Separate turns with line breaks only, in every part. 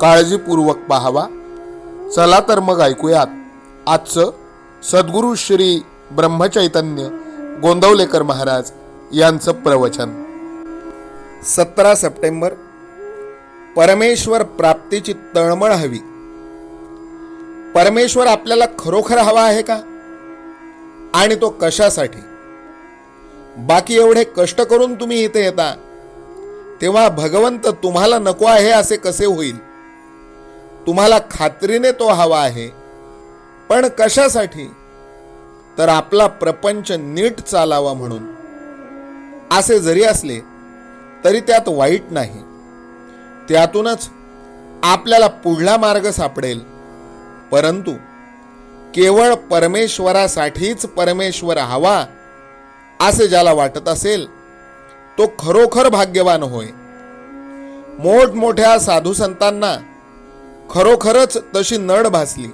काळजीपूर्वक पाहावा. चला तर मग ऐकूयात. आजचं सद्गुरू श्री ब्रह्मचैतन्य गोंदवलेकर महाराज यांचं प्रवचन. सतरा सप्टेंबर. परमेश्वर प्राप्तीची तळमळ हवी. परमेश्वर आपल्याला खरोखर हवा आहे का? आणि तो कशासाठी? बाकी एवढे कष्ट करून तुम्ही इथे येता तेव्हा भगवंत तुम्हाला नको आहे असे कसे होईल? तुम्हाला खात्रीने तो हवा आहे. पण कशासाठी? तर आपला प्रपंच नीट चालावा म्हणून. असे जरी असले तरी त्यात वाईट नाही. त्यातूनच आपल्याला पुढला मार्ग सापडेल. परंतु केवळ परमेश्वरासाठीच परमेश्वर हवा असे ज्याला वाटत असेल तो खरोखर भाग्यवान होय. मोठमोठ्या साधू संतांना खरोखरच तशी नड भासली.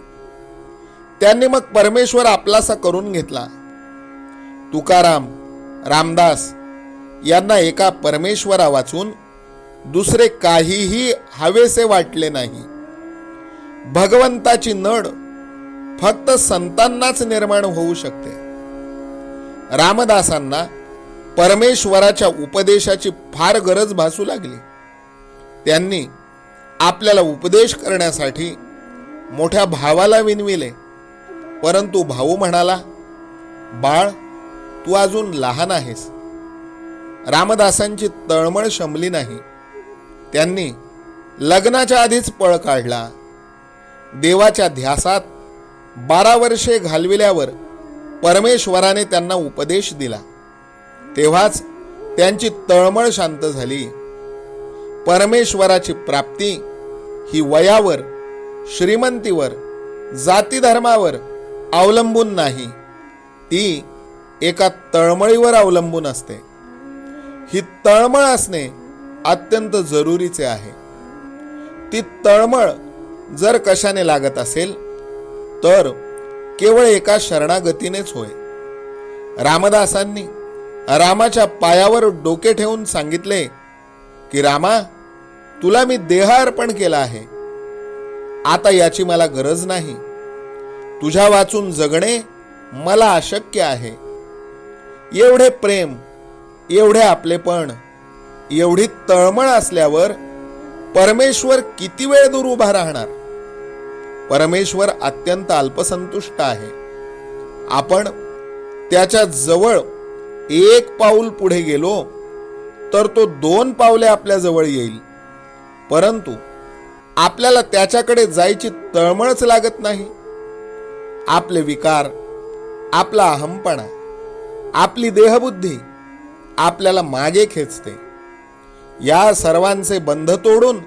त्यांनी मग परमेश्वर आपलासा करून घेतला. तुकाराम रामदास यांना एका परमेश्वरा वाचून दुसरे काहीही हवेसे वाटले नाही. भगवंताची नड फक्त संतांनाच निर्माण होऊ शकते. रामदासांना परमेश्वराच्या उपदेशाची फार गरज भासू लागली. त्यांनी आपल्याला उपदेश करण्यासाठी मोठ्या भावाला विनविले. परंतु भाऊ म्हणाला बाळ तू अजून लहान आहेस. रामदासांची तळमळ शमली नाही. त्यांनी लग्नाच्या आधीच पळ काढला. देवाच्या ध्यासात बारा वर्षे घालविल्यावर परमेश्वराने त्यांना उपदेश दिला. तेव्हाच त्यांची तळमळ शांत झाली. परमेश्वराची प्राप्ती ही वयावर श्रीमंतीवर जाती धर्मावर अवलंबून नाही. ती एका तळमळीवर अवलंबून असते. ही तळमळ असणे अत्यंत जरुरीचे आहे. ती तळमळ जर कशाने लागत असेल तर केवळ एका शरणागतीनेच होय. रामदासांनी रामाच्या पायावर डोके ठेवून सांगितले की रामा तुला मी देह अर्पण केला आहे. आता याची मला गरज नाही. तुझ्या वाचून जगणे मला अशक्य आहे. एवढे प्रेम एवढे आपलेपण एवढी तळमळ असल्यावर परमेश्वर किती वेळ दूर उभा राहणार? परमेश्वर अत्यंत अल्पसंतुष्ट आहे. आपण त्याच्याजवळ एक पाऊल पुढे गेलो तर तो दोन पावले आपल्या जवळ येईल. परंतु आपल्याला त्याच्याकडे जायची तळमळच लागत नाही. आपले विकार आपला अहमपणा आपली देहबुद्धी आपल्याला मागे खेचते. या सर्वांचे बंध तोडून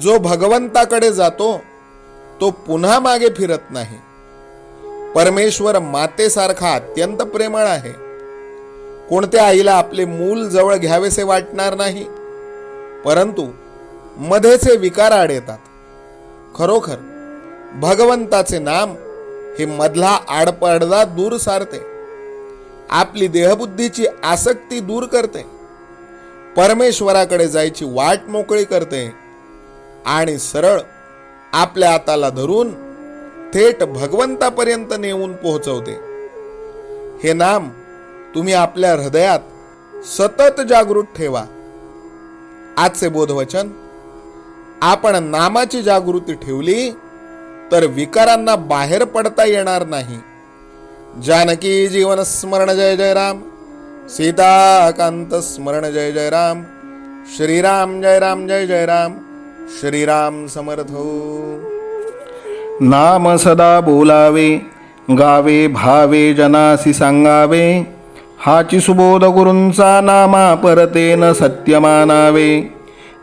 जो भगवंताकडे जातो तो पुन्हा मागे फिरत नाही. परमेश्वर मातेसारखा अत्यंत प्रेमळ आहे. कोणत्या आईला आपले मूल जवळ घ्यावेसे वाटणार नाही? परंतु मध्येचे विकार आड येतात खरोखर भगवंताचे नाम हे मधला आडपडदा दूर सारते. आपली देहबुद्धीची आसक्ती दूर करते. परमेश्वराकडे जायची वाट मोकळी करते आणि सरळ आपल्या हाताला धरून थेट भगवंतापर्यंत नेऊन पोहोचवते. हे नाम तुम्ही आपल्या हृदयात सतत जागृत ठेवा. आजचे बोधवचन आपण नामाची जागृती ठेवली तर विकारांना बाहेर पडता येणार नाही. जानकी जीवन स्मरण जय जय राम. सीताकांत स्मरण जय जय राम. श्रीराम जय राम जय जय राम. श्रीराम समर्थ हो.
नाम सदा बोलावे गावे भावे जनासी सांगावे. हाची सुबोध गुरूंचा नामा परतेन सत्य मानावे.